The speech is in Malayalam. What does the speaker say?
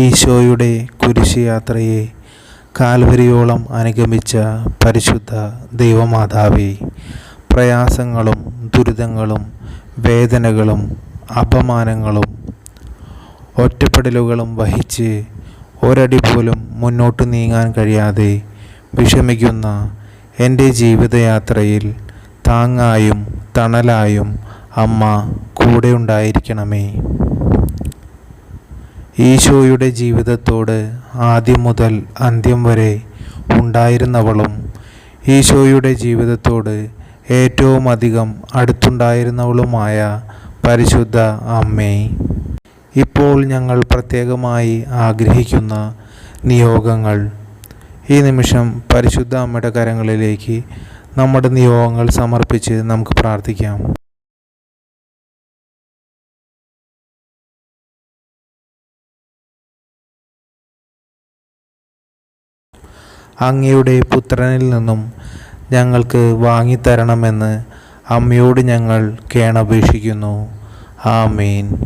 ഈശോയുടെ കുരിശുയാത്രയെ കാൽവരിയോളം അനുഗമിച്ച പരിശുദ്ധ ദൈവമാതാവേ പ്രയാസങ്ങളും ദുരിതങ്ങളും വേദനകളും അപമാനങ്ങളും ഒറ്റപ്പെടലുകളും വഹിച്ച് ഒരടി പോലും മുന്നോട്ട് നീങ്ങാൻ കഴിയാതെ വിഷമിക്കുന്ന എന്റെ ജീവിതയാത്രയിൽ താങ്ങായും തണലായും അമ്മ കൂടെ ഉണ്ടായിരിക്കണമേ. ഈശോയുടെ ജീവിതത്തോട് ആദ്യം മുതൽ അന്ത്യം വരെ ഉണ്ടായിരുന്നവളും ഈശോയുടെ ജീവിതത്തോട് ഏറ്റവും അധികം അടുത്തുണ്ടായിരുന്നവളുമായ പരിശുദ്ധ അമ്മേ. ഇപ്പോൾ ഞങ്ങൾ പ്രത്യേകമായി ആഗ്രഹിക്കുന്ന നിയോഗങ്ങൾ. ഈ നിമിഷം പരിശുദ്ധ അമ്മയുടെ കരങ്ങളിലേക്ക് നമ്മുടെ നിയോഗങ്ങൾ സമർപ്പിച്ച് നമുക്ക് പ്രാർത്ഥിക്കാം. അങ്ങയുടെ പുത്രനിൽ നിന്നും ഞങ്ങൾക്ക് വാങ്ങിത്തരണമെന്ന് അമ്മയോട് ഞങ്ങൾ കേണപേക്ഷിക്കുന്നു. ആമേൻ.